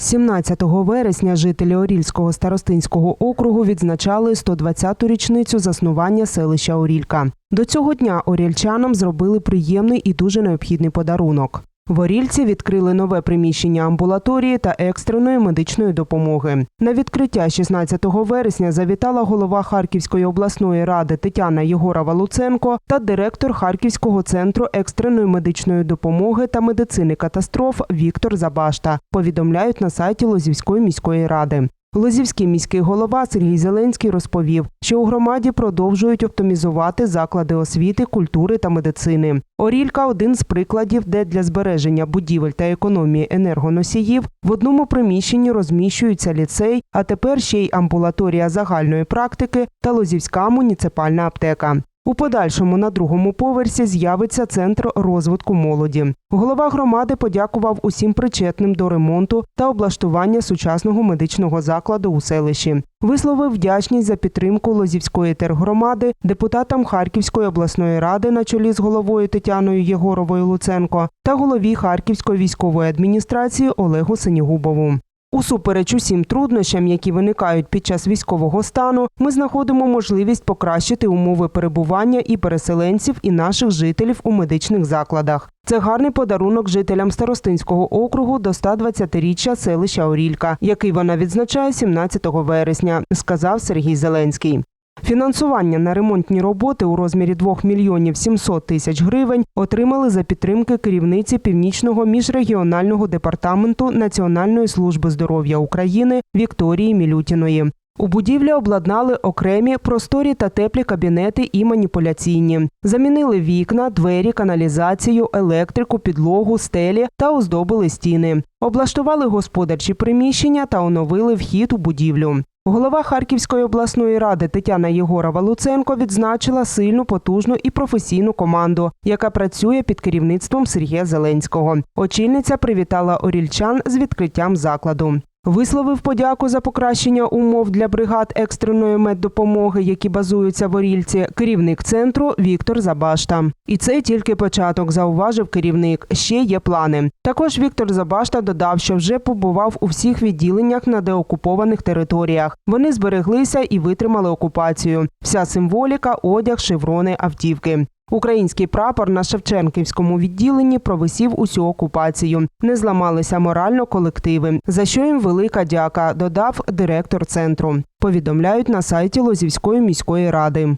17 вересня жителі Орільського старостинського округу відзначали 120-ту річницю заснування селища Орілька. До цього дня орільчанам зробили приємний і дуже необхідний подарунок. В Орільці відкрили нове приміщення амбулаторії та екстреної медичної допомоги. На відкриття 16 вересня завітала голова Харківської обласної ради Тетяна Єгорова Луценко та директор Харківського центру екстреної медичної допомоги та медицини катастроф Віктор Забашта. Повідомляють на сайті Лозівської міської ради. Лозівський міський голова Сергій Зеленський розповів, що у громаді продовжують оптимізувати заклади освіти, культури та медицини. Орілька один з прикладів, де для збереження будівель та економії енергоносіїв в одному приміщенні розміщується ліцей, а тепер ще й амбулаторія загальної практики та Лозівська муніципальна аптека. У подальшому на другому поверсі з'явиться центр розвитку молоді. Голова громади подякував усім причетним до ремонту та облаштування сучасного медичного закладу у селищі. Висловив вдячність за підтримку Лозівської тергромади, депутатам Харківської обласної ради на чолі з головою Тетяною Єгоровою Луценко та голові Харківської військової адміністрації Олегу Синігубову. Усупереч усім труднощам, які виникають під час військового стану, ми знаходимо можливість покращити умови перебування і переселенців, і наших жителів у медичних закладах. Це гарний подарунок жителям Старостинського округу до 120-річчя селища Орілька, який вона відзначає 17 вересня, сказав Сергій Зеленський. Фінансування на ремонтні роботи у розмірі 2 мільйонів 700 тисяч гривень отримали за підтримки керівниці Північного міжрегіонального департаменту Національної служби здоров'я України Вікторії Мілютіної. У будівлі обладнали окремі просторі та теплі кабінети і маніпуляційні. Замінили вікна, двері, каналізацію, електрику, підлогу, стелі та оздобили стіни. Облаштували господарчі приміщення та оновили вхід у будівлю. Голова Харківської обласної ради Тетяна Єгорова Луценко відзначила сильну, потужну і професійну команду, яка працює під керівництвом Сергія Зеленського. Очільниця привітала орільчан з відкриттям закладу. Висловив подяку за покращення умов для бригад екстреної меддопомоги, які базуються в Орільці, керівник центру Віктор Забашта. І це тільки початок, зауважив керівник. Ще є плани. Також Віктор Забашта додав, що вже побував у всіх відділеннях на деокупованих територіях. Вони збереглися і витримали окупацію. Вся символіка, одяг, шеврони, автівки. Український прапор на Шевченківському відділенні провисів усю окупацію. Не зламалися морально колективи, за що їм велика дяка, додав директор центру. Повідомляють на сайті Лозівської міської ради.